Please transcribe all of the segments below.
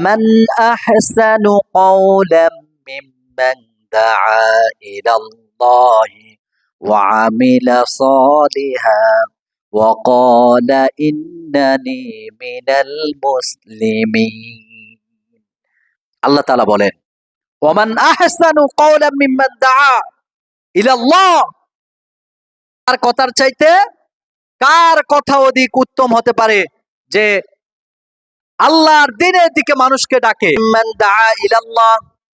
ومن أحسن قولا ممن دعا إلى الله وعمل صالحا وقال إنني من المسلمين আল্লাহ তাআলা বলেন ওমান আহসানু কওলাম মিম্মান দাআ ইলাল্লাহ তার কথার চাইতে কার কথা অধিক উত্তম হতে পারে যে আল্লাহর দিনের দিকে মানুষকে ডাকে।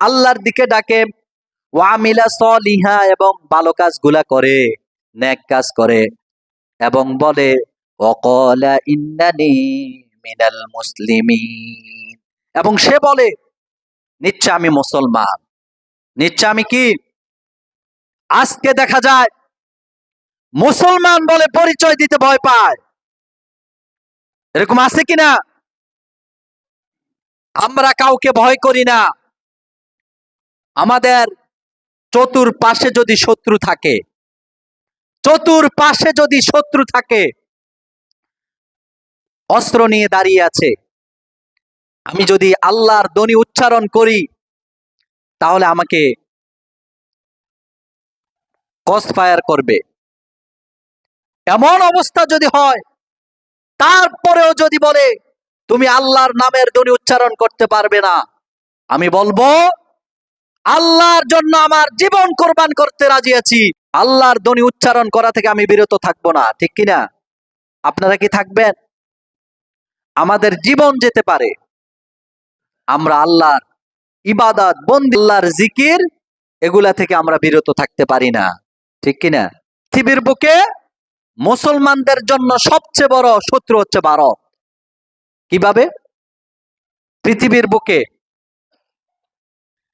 আল্লাহর দিকে ডাকে। এবং ভালো কাজগুলা করে, নেক কাজ করে, এবং বলে মিনাল এবং সে বলে, নিশ্চয় আমি মুসলমান। নিশ্চয় আমি কি? আজকে দেখা যায়, মুসলমান বলে পরিচয় দিতে ভয় পায়। এরকম আছে কিনা? আমরা কাউকে ভয় করি না। আমাদের চতুর পাশে যদি শত্রু থাকে চতুর পাশে যদি শত্রু থাকে, অস্ত্র নিয়ে দাঁড়িয়ে আছে। আমি যদি আল্লাহর ধ্বনি উচ্চারণ করি, তাহলে আমাকে কস্ট ফায়ার করবে। এমন অবস্থা যদি হয়, তারপরেও যদি বলে তুমি আল্লাহর নামের ধ্বনি উচ্চারণ করতে পারবে না। আমি বলব, আল্লাহর জন্য আমার জীবন কোরবান করতে রাজি আছি। আল্লাহর ধ্বনি উচ্চারণ করা থেকে আমি বিরত থাকব না। ঠিক কিনা আপনারা কি থাকবেন? আমাদের জীবন যেতে পারে। আমরা আল্লাহর ইবাদত, বন্দি, আল্লাহর জিকির, এগুলা থেকে আমরা বিরত থাকতে পারি না। ঠিক কিনা পৃথিবীর বুকে মুসলমানদের জন্য সবচেয়ে বড় শত্রু হচ্ছে ভারত। কীভাবে? পৃথিবীর বুকে।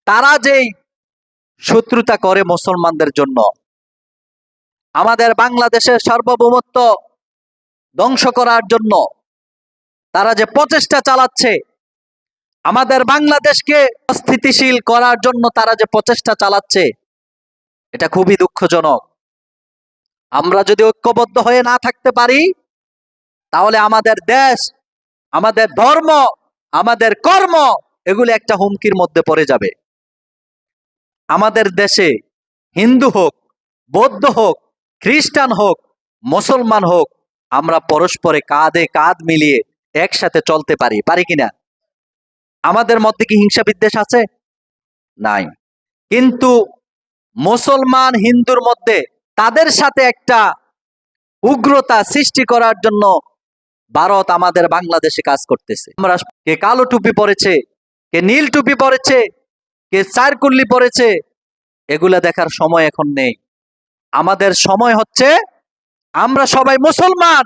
তারা যেই শত্রুতা করে মুসলমানদের জন্য, আমাদের বাংলাদেশের সার্বভৌমত্ব ধ্বংস করার জন্য তারা যে প্রচেষ্টা চালাচ্ছে, আমাদের বাংলাদেশকে স্থিতিশীল করার জন্য তারা যে প্রচেষ্টা চালাচ্ছে, এটা খুবই দুঃখজনক। আমরা যদি ঐক্যবদ্ধ হয়ে না থাকতে পারি, তাহলে আমাদের দেশ আমাদের ধর্ম, আমাদের কর্ম, এগুলো একটা হুমকির মধ্যে পড়ে যাবে। আমাদের দেশে হিন্দু হোক, বৌদ্ধ হোক, খ্রিস্টান হোক, মুসলমান হোক, আমরা পরস্পরে কাঁধে কাঁধ মিলিয়ে একসাথে চলতে পারি পারি কিনা? আমাদের মধ্যে কি হিংসা বিদ্বেষ আছে? নাই। কিন্তু মুসলমান হিন্দুর মধ্যে তাদের সাথে একটা উগ্রতা সৃষ্টি করার জন্য ভারত আমাদের বাংলাদেশে কাজ করতেছে। আমরা কে কালো টুপি পরেছে, কে নীল টুপি পরেছে, কে চারকুল্লি পরেছে, এগুলা দেখার সময় এখন নেই। আমাদের সময় হচ্ছে, আমরা সবাই মুসলমান।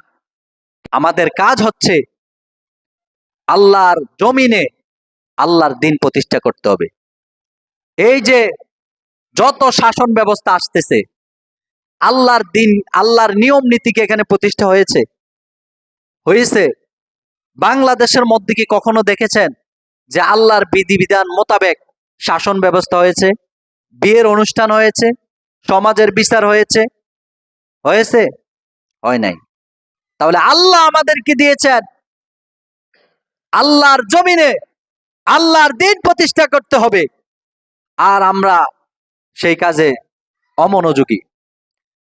আমাদের কাজ হচ্ছে, আল্লাহর জমিনে আল্লাহর দিন প্রতিষ্ঠা করতে হবে। এই যে যত শাসন ব্যবস্থা আসতেছে, আল্লাহর দিন, আল্লাহর নিয়ম নীতিকে এখানে প্রতিষ্ঠা হয়েছে হয়েছে বাংলাদেশের মধ্যে কি কখনো দেখেছেন যে আল্লাহর বিধিবিধান মোতাবেক শাসন ব্যবস্থা হয়েছে, বিয়ের অনুষ্ঠান হয়েছে, সমাজের বিচার হয়েছে? হয়েছে? হয় নাই। তাহলে আল্লাহ আমাদেরকে দিয়েছেন আল্লাহর জমিনে আল্লাহর দিন প্রতিষ্ঠা করতে হবে। আর আমরা সেই কাজে অমনোযোগী।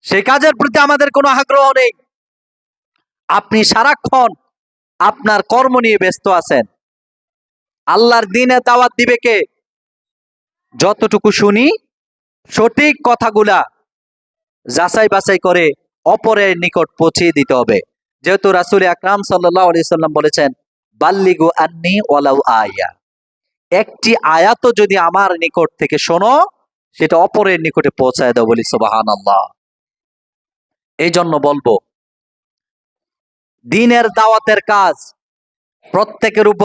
সেই কাজের প্রতি আমাদের কোনো আগ্রহ নেই। আপনি সারাক্ষণ আপনার কর্ম নিয়ে ব্যস্ত আছেন। আল্লাহর দিনে দাওয়াত দিবে কে? যতটুকু শুনি, সঠিক কথাগুলা যাচাই বাছাই করে অপরের নিকট পৌঁছিয়ে দিতে হবে। যেহেতু রাসুল আকরাম সাল্লাহ আলি সাল্লাম বলেছেন, বাল্লিগু আন্নি ওয়ালাউ আয়া। একটি আয়াত যদি আমার নিকট থেকে শোনো, সেটা অপরের নিকটে পৌঁছায় দাও বলি সুবাহান আল্লাহ এই জন্য বলব দিনের দাওয়াতের কাজ প্রত্যেকের উপর